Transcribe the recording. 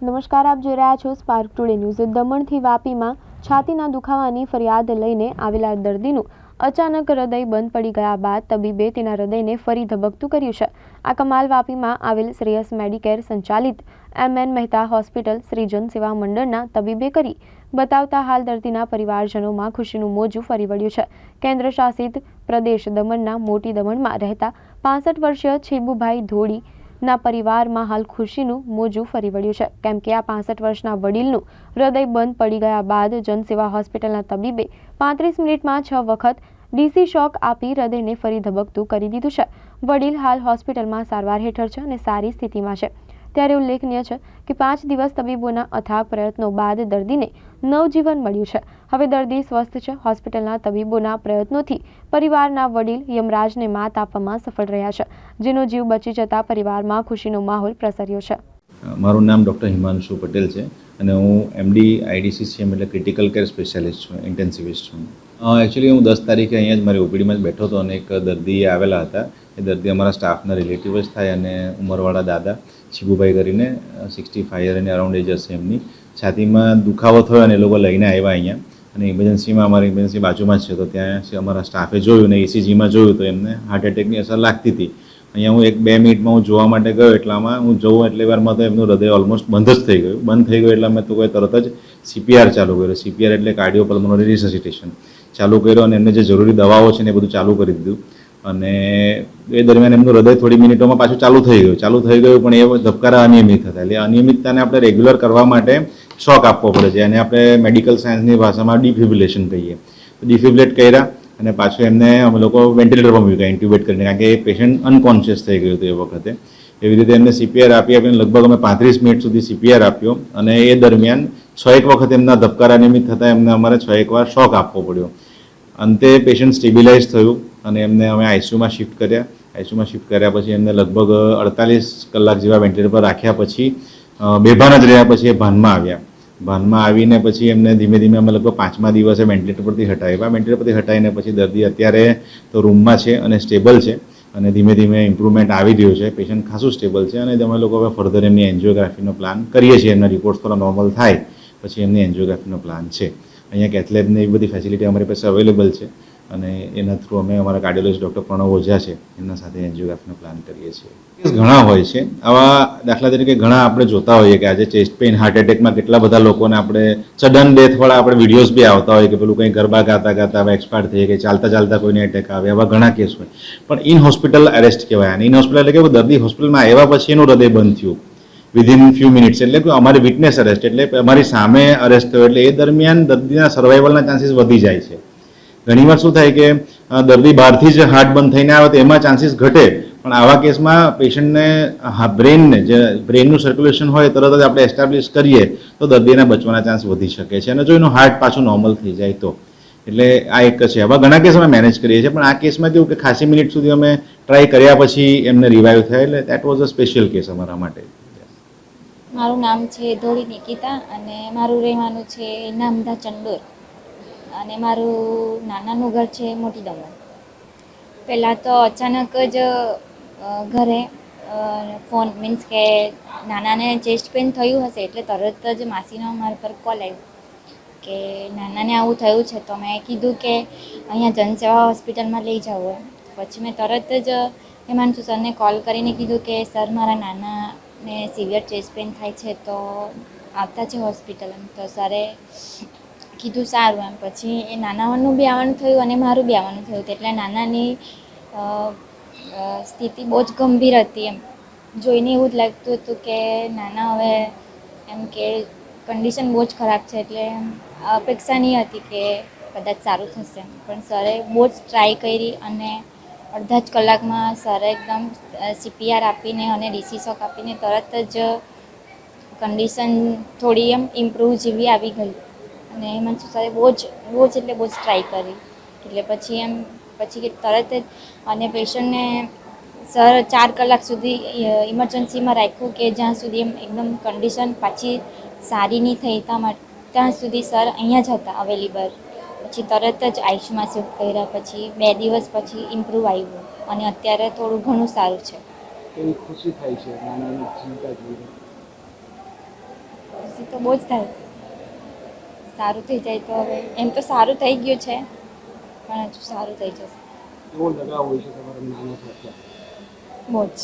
નમસ્કાર, આપ જોઈ રહ્યા છો સ્પાર્ક ટુડે ન્યૂઝ દમણથી વાપીમાં છાતીના દુખાવાની ફરિયાદ લઈને આવેલા દર્દીનું અચાનક હૃદય બંધ પડી ગયા બાદ તબીબે તેના હૃદયને ફરી ધબકતું કર્યું છે. આ કમાલ વાપીમાં આવેલ શ્રેયસ મેડિકેર સંચાલિત M N Mehta hospital Shrijan સેવા મંડળના તબીબે કરી બતાવતા હાલ દર્દીના પરિવારજનોમાં ખુશીનું મોજું ફરી વળ્યું છે. કેન્દ્ર શાસિત પ્રદેશ દમણના મોટી દમણમાં રહેતા પાસઠ વર્ષીય છેબુભાઈ ધોડી ના પરિવારમાં હાલ ખુશીનું મોજું ફરી વળ્યું છે. કેમ કે આ પાસઠ વર્ષના વડીલનું હૃદય બંધ પડી ગયા બાદ જનસેવા હોસ્પિટલના તબીબે પાંત્રીસ મિનિટમાં છ વખત ડીસી શોક આપી હૃદયને ફરી ધબકતું કરી દીધું છે. વડીલ હાલ હોસ્પિટલમાં સારવાર હેઠળ છે અને સારી સ્થિતિમાં છે. ત્યારે ઉલ્લેખનીય છે કે પાંચ દિવસ તબીબોના અથાગ પ્રયત્નો બાદ દર્દીને નવજીવન મળ્યું છે. હવે દર્દી સ્વસ્થ છે. હોસ્પિટલના તબીબોના પ્રયત્નોથી પરિવારના વડીલ યમરાજને માત આપવામાં સફળ રહ્યા છે. જેનો જીવ બચી જતા પરિવારમાં ખુશીનો માહોલ પ્રસર્યો છે. મારું નામ ડૉક્ટર હિમાંશુ પટેલ છે અને હું એમડી આઈડીસીસીએમ એટલે ક્રિટિકલ કેર સ્પેશિયાલિસ્ટ છું, ઇન્ટેન્સિવિસ્ટ છું. એકચ્યુઅલી હું દસ તારીખે અહીંયા જ મારી ઓપીડીમાં જ બેઠો હતો અને એક દર્દી આવેલા હતા. એ દર્દી અમારા સ્ટાફના રિલેટિવ જ થાય અને ઉંમરવાળા દાદા શિબુભાઈ કરીને સિક્સટી ફાઈવ અને અરાઉન્ડ એજ હશે એમની. છાતીમાં દુખાવો થયો અને એ લોકો લઈને આવ્યા અહીંયા. અને ઇમરજન્સીમાં અમારી ઇમરજન્સી બાજુમાં જ છે, તો ત્યાં અમારા સ્ટાફે જોયું ને એસીજીમાં જોયું તો એમને હાર્ટ એટેકની અસર લાગતી હતી. અહીંયા હું એક બે મિનિટમાં હું જોવા માટે ગયો, એટલામાં હું જોઉં એટલે વારમાં તો એમનું હૃદય ઓલમોસ્ટ બંધ જ થઈ ગયું. બંધ થઈ ગયું એટલે મેં તો કોઈ તરત જ સીપીઆર ચાલુ કર્યો. સીપીઆર એટલે કાર્ડિયો પલ્મોનરી રિસસિટેશન ચાલુ કર્યો અને એમને જે જરૂરી દવાઓ છે ને એ બધું ચાલુ કરી દીધું. અને એ દરમિયાન એમનું હૃદય થોડી મિનિટોમાં પાછું ચાલુ થઈ ગયું. ચાલુ થઈ ગયું, પણ એ ધબકારા અનિયમિત હતા. એટલે અનિયમિતતાને આપણે રેગ્યુલર કરવા માટે શોક આપવો પડે છે. અને આપણે મેડિકલ સાયન્સની ભાષામાં ડિફિબ્યુલેશન કહીએ. ડિફિબ્યુલેટ કર્યા અને પાછું એમને અમે લોકો વેન્ટિલેટર પર મૂક્યા ઇન્ટ્યુબેટ કરીને, કારણ કે એ પેશન્ટ અનકોન્શિયસ થઈ ગયું હતું એ વખતે. એવી રીતે એમને સીપીઆર આપી આપીને લગભગ અમે પાંત્રીસ મિનિટ સુધી સીપીઆર આપ્યો. અને એ દરમિયાન છ એક વખત એમના ધબકારા નિમિત્ત થતાં એમને અમારે છ એક વાર શોક આપવો પડ્યો. અંતે પેશન્ટ સ્ટેબિલાઇઝ થયું અને એમને અમે આઈસીયુમાં શિફ્ટ કર્યા. આઈસીયુમાં શિફ્ટ કર્યા પછી એમને લગભગ અડતાલીસ કલાક જેવા વેન્ટિલેટર પર રાખ્યા પછી બેભાન જ રહ્યા પછી એ ભાનમાં આવ્યા. ભાનમાં આવીને પછી એમને ધીમે ધીમે અમે લગભગ પાંચમા દિવસે વેન્ટિલેટર પરથી હટાવ્યા વેન્ટિલેટર પરથી હટાવીને પછી દર્દી અત્યારે તો રૂમમાં છે અને સ્ટેબલ છે અને ધીમે ધીમે ઇમ્પ્રુવમેન્ટ આવી રહ્યું છે. પેશન્ટ ખાસું સ્ટેબલ છે અને અમે લોકો હવે ફર્ધર એમની એન્જિયોગ્રાફીનો પ્લાન કરીએ છીએ. એમના રિપોર્ટ્સ થોડા નોર્મલ થાય, પછી એમની એન્જિયોગ્રાફીનો પ્લાન છે. અહીંયા કેથલેબને એવી બધી ફેસિલિટી અમારી પાસે અવેલેબલ છે. અને એના થ્રુ અમે અમારા કાર્ડિયોલોજી ડૉક્ટર પ્રણવ ઓઝા છે, એમના સાથે એન્જિયોગ્રાફીનો પ્લાન કરીએ છીએ. કેસ ઘણા હોય છે. આવા દાખલા તરીકે ઘણા આપણે જોતા હોઈએ કે આજે ચેસ્ટ પેઇન હાર્ટ એટેકમાં કેટલા બધા લોકોને આપણે સડન ડેથવાળા આપણે વિડીયોઝ બી આવતા હોય કે પેલું કંઈ ગરબા ગાતા ગાતા હવે એક્સપાયર થઈ કે ચાલતા ચાલતા કોઈને એટેક આવે એવા ઘણા કેસ હોય. પણ ઇન હોસ્પિટલ અરેસ્ટ કહેવાય. અને ઇન હોસ્પિટલ એટલે કે દર્દી હોસ્પિટલમાં આવ્યા પછી એનું હૃદય બંધ થયું. વિધિન ફ્યુ મિનિટ્સ એટલે કે અમારી વિટનેસ અરેસ્ટ એટલે અમારી સામે અરેસ્ટ થયો. એટલે એ દરમિયાન દર્દીના સર્વાઈવલના ચાન્સીસ વધી જાય છે. ઘણીવાર શું થાય કે દર્દી બહારથી જ હાર્ટ બંધ થઈને આવે તો એમાં ચાન્સીસ ઘટે. પણ આવા કેસમાં પેશન્ટને બ્રેનને જે બ્રેનનું સર્ક્યુલેશન હોય, તરત જ આપણે એસ્ટાબ્લિશ કરીએ તો દર્દીને બચવાના ચાન્સ વધી શકે છે. અને જો એનું હાર્ટ પાછું નોર્મલ થઈ જાય તો. એટલે આ એક છે. હવે ઘણા કેસ અમે મેનેજ કરીએ છીએ, પણ આ કેસમાં કેવું કે ખાસી મિનિટ સુધી અમે ટ્રાય કર્યા પછી એમને રિવાઈવ થાય. એટલે that was a special case અમારા માટે. મારું નામ છે ધોળી નિકિતા અને મારું રહેવાનું છે નામદા ચંડોર. અને મારું નાનાનું ઘર છે મોટી દમણ. પહેલાં તો અચાનક જ ઘરે ફોન મીન્સ કે નાનાને ચેસ્ટ પેન થયું હશે એટલે તરત જ માસીનો મારા પર કોલ આવ્યો કે નાનાને આવું થયું છે તો મેં કીધું કે અહીંયા જનસેવા હોસ્પિટલમાં લઈ જાઓ પછી મેં તરત જ હિમાંશુ સરને કોલ કરીને કીધું કે સર, મારા નાનાને સિવિયર ચેસ્ટ પેન થાય છે તો આવતા છે હોસ્પિટલ તો સરે કીધું સારું એમ. પછી એ નાનાનું બી આવવાનું થયું અને મારું બી આવવાનું થયું એટલે નાનાની સ્થિતિ બહુ જ ગંભીર હતી એમ. જોઈને એવું જ લાગતું હતું કે નાના હવે એમ કે કન્ડિશન બહુ જ ખરાબ છે. એટલે અપેક્ષા નહીં હતી કે કદાચ સારું થશે. પણ સરે બહુ જ ટ્રાય કરી અને અડધા જ કલાકમાં સરે એકદમ સીપીઆર આપીને અને ડીસી શોક આપીને તરત જ કન્ડિશન થોડી એમ ઇમ્પ્રૂવ જેવી આવી ગઈ. અને હિમાંશુ સરે બહુ જ બહુ જ એટલે બહુ જ ટ્રાય કરી. એટલે પછી એમ પછી તરત જ અને પેશન્ટને સર ચાર કલાક સુધી ઇમરજન્સીમાં રાખ્યું કે જ્યાં સુધી એમ એકદમ કન્ડિશન પાછી સારી નહીં થઈ ત્યાં સુધી સર અહીંયા જ હતા અવેલેબલ પછી તરત જ આયુષમાં શિફ્ટ કર્યા પછી બે દિવસ પછી ઇમ્પ્રૂવ આવ્યું. અને અત્યારે થોડું ઘણું સારું છે. એવી ખુશી થાય છે? નાનાની ચિંતા જોઈને. ખુશી તો બહુ જ થાય. સારું થઈ જાય તો હવે એમ તો સારું થઈ ગયું છે પણ હજુ સારું થઈ જશે. કેવો લગાવ હોય છે તમારા નાના સાથે બહુ જ.